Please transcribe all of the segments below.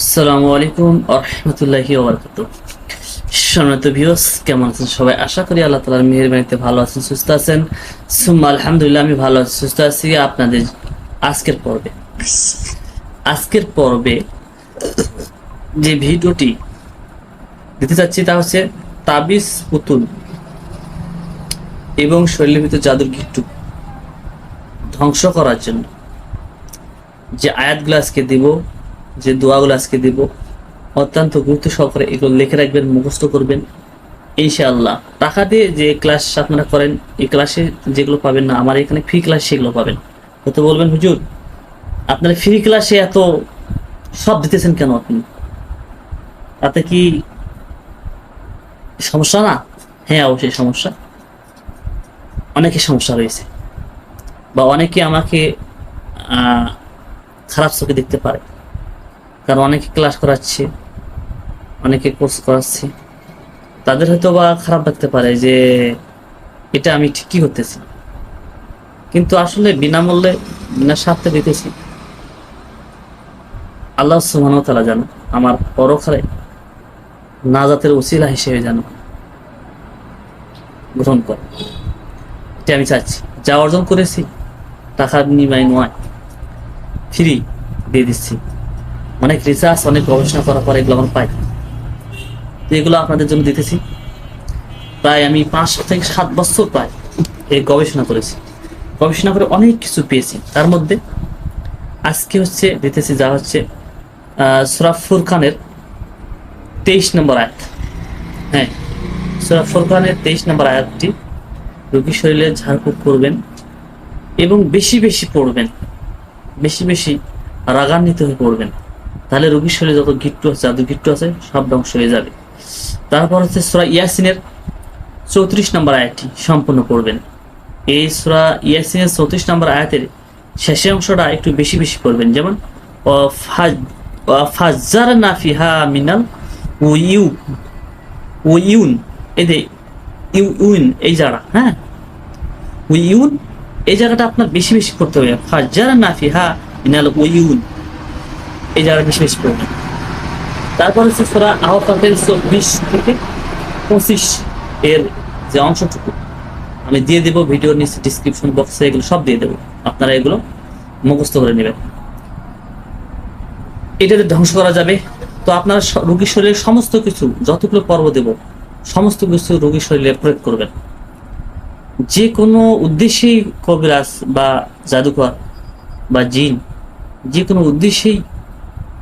আসসালামু আলাইকুম আরহামতুল্লাহি ওবরাকাতু সম্মানিত ভিউস কেমন আছেন সবাই? আশা করি আল্লাহ তালার মেহরবানিতে ভালো আছেন, সুস্থ আছেন। সুম্মা আলহামদুলিল্লাহ, আমি ভালো আছি, সুস্থ আছি। আপনাদের আজকের পর্বে আজকের পর্বে যে ভিডিওটি দিতে চাচ্ছি তা হচ্ছে তাবিজ পুতুল এবং শৈলীর ভিতর জাদুর গিট্টু ধ্বংস করার জন্য যে আয়াতগুলো আজকে দিব যে দোয়াগুলো আজকে দিব, অত্যন্ত গুরুত্ব সহকারে এগুলো লিখে রাখবেন, মুখস্থ করবেন, ইনশাআল্লাহ। টাকা দিয়ে যে ক্লাস আপনারা করেন, এই ক্লাসে যেগুলো পাবেন না, আমার এখানে ফ্রি ক্লাস সেগুলো পাবেন। হয়তো বলবেন হুজুর? আপনারা ফ্রি ক্লাসে এত সব দিতেছেন কেন আপনি? তাতে কি সমস্যা না? হ্যাঁ অবশ্যই সমস্যা। অনেকের সমস্যা রয়েছে। বা অনেকে আমাকে খারাপ চোখে দেখতে পারে। কারণ অনেকে ক্লাস করাচ্ছে, অনেকে কোর্স করাচ্ছে। তাদের হয়তো বা খারাপ লাগতে পারে যে, এটা আমি ঠিকই করতেছি। কিন্তু আসলে বিনামূল্যে, বিনা স্বার্থে দিতেছি। আল্লাহ সুবহান তালা জানো আমার পরকালে নাজাতের উসিলা হিসেবে জানো গ্রহণ কর। এটা আমি চাচ্ছি। যা অর্জন করেছি টাকার বিনিময় নয় ফ্রি দিয়ে দিচ্ছি। অনেক রিসার্চ অনেক গবেষণা করার পর এগুলো আমার পাই। তো এগুলো আপনাদের জন্য দিতেছি। প্রায় আমি পাঁচ থেকে সাত বছর প্রায় এই গবেষণা করেছি। গবেষণা করে অনেক কিছু পেয়েছি। তার মধ্যে আজকে হচ্ছে দিতেছি যা হচ্ছে সুরাফ ফুরখানের তেইশ নম্বর আয়াত। হ্যাঁ সুরাফ ফুরখানের তেইশ নম্বর আয়াতটি রোগী শরীরে ঝাড়ফুঁক করবেন এবং বেশি বেশি পড়বেন। বেশি বেশি রাগান্বিত হয়ে পড়বেন। তাহলে রোগীর শরীরে যত গিট্টু আছে, জাদু গিট্টু আছে, সব ধ্বংস হয়ে যাবে। তারপর হচ্ছে সুরা ইয়াসিনের চৌত্রিশ নম্বর আয়াতটি সম্পূর্ণ করবেন এই সুরা ইয়াসিনের চৌত্রিশ নম্বর আয়াতের শেষের অংশটা একটু বেশি বেশি করবেন যেমন ফাজার নাফিহা মিনাল ও ইউ ও ইউন যে ইউ ইউন এই জায়গা হ্যাঁ? ও ইউন এই জায়গাটা আপনার বেশি বেশি করতে হবে। ফাজার নাফিহা মিনাল ও ইউন এই জায়গাটা বিশেষ বেশি করবেন তারপর হচ্ছে সোরা আহ্বানের চব্বিশ থেকে পঁচিশ এর যে অংশটুকু। আমি দিয়ে দেবো ভিডিওর নিচে ডিসক্রিপশন বক্সে এগুলো সব দিয়ে দেবো। আপনারা এগুলো মুখস্থ করে নেবেন। এটাতে ধ্বংস করা যাবে, তো আপনার রোগীর শরীরের সমস্ত কিছু, যতগুলো পর্ব দেব, সমস্ত কিছু রোগীর শরীরে প্রয়োগ করবেন। যে কোনো উদ্দেশ্যেই কবিরাজ বা জাদুকর বা জিন যে কোনো উদ্দেশ্যেই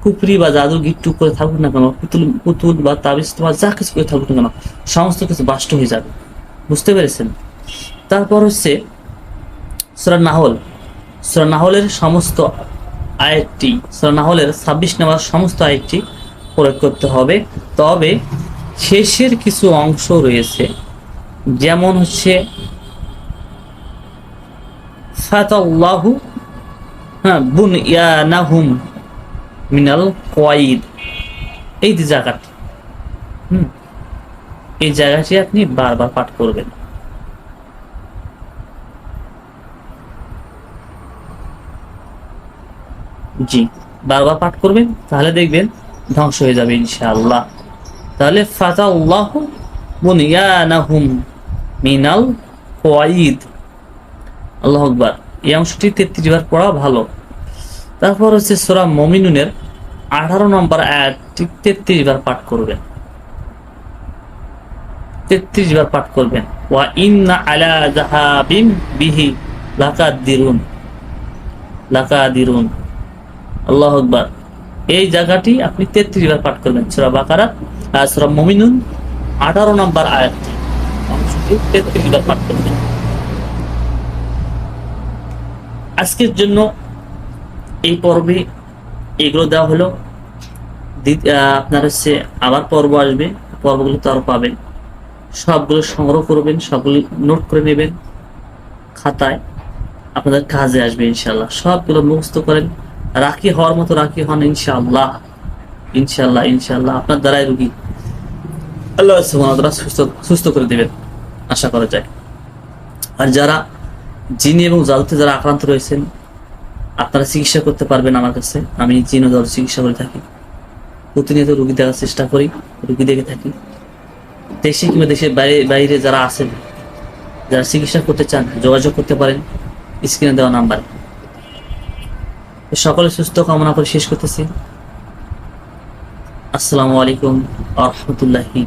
কুপুরি বা জাদু গিট্টু করে থাকুক না কেন, পুতুল পুতুল বা তাবিজ তোমার যা কিছু করে থাকুক না কেন, সমস্ত কিছু বাষ্ট হয়ে যাবে। বুঝতে পেরেছেন? তারপর হচ্ছে সুরা নাহল। সুরা নাহলের সমস্ত আয়াতটি, সুরা নাহলের ছাব্বিশ নম্বর সমস্ত আয়াতটি প্রয়োগ করতে হবে। তবে শেষের কিছু অংশ রয়েছে, যেমন হচ্ছে, ফাতাল্লাহু হ্যাঁ বুন ইয়ানাহুম মিনাল কোয়াইদ। এই যে জায়গাটি। হুম। এই জায়গাটি আপনি বারবার পাঠ করবেন। জি, বারবার পাঠ করবেন, তাহলে দেখবেন ধ্বংস হয়ে যাবে ইনশাআল্লাহ। তাহলে ফাতাল্লাহ বুনিয়ানাহুম মিনাল কোয়াইদ। আল্লাহ আকবার। এই অংশটি তেত্রিশ বার পড়া ভালো। তারপর হচ্ছে সোরা মমিনুনের আঠারো নম্বর আয়াতটি তেত্রিশ বার পাঠ করবেন। তেত্রিশ বার পাঠ করবেন। ওয়া ইন্না আলা জাহাবিম বিহি লাকাদিরুন। লাকাদিরুন। আল্লাহ আকবার। এই জায়গাটি আপনি তেত্রিশ বার পাঠ করবেন সুরা বাকারা আর সুরা মমিনুন আঠারো নম্বর আয়াতটি তেত্রিশ বার পাঠ করবেন। আজকের জন্য এই পর্বে এগুলো দেওয়া হলো। আপনার হচ্ছে আবার পর্ব আসবে। পর্বগুলো তো আরও পাবেন। সবগুলো সংগ্রহ করবেন, সবগুলো নোট করে নেবেন খাতায়। আপনাদের কাজে আসবে ইনশাল্লাহ সবগুলো মুখস্থ করেন। রাখি হওয়ার মতো রাখি হন ইনশাল্লাহ ইনশাল্লাহ ইনশাল্লাহ আপনার দ্বারাই রুগী আল্লাহ তাআলা সুস্থ সুস্থ করে দেবেন, আশা করা যায়। আর যারা জিনি এবং জাদুতে যারা আক্রান্ত রয়েছেন আপনারা চিকিৎসা করতে পারবেন আমার কাছে। আমি জিন ও চিকিৎসা করে থাকি। প্রতিনিয়ত রুগী দেখার চেষ্টা করি, রুগী দেখে থাকি। দেশে কিংবা দেশের বাইরে বাইরে যারা আছেন, যারা চিকিৎসা করতে চান, যোগাযোগ করতে পারেন, স্ক্রিনে দেওয়া নাম্বার। সকলে সুস্থ কামনা করে শেষ করতেছি। আসসালামু আলাইকুম আ রহমতুল্লাহি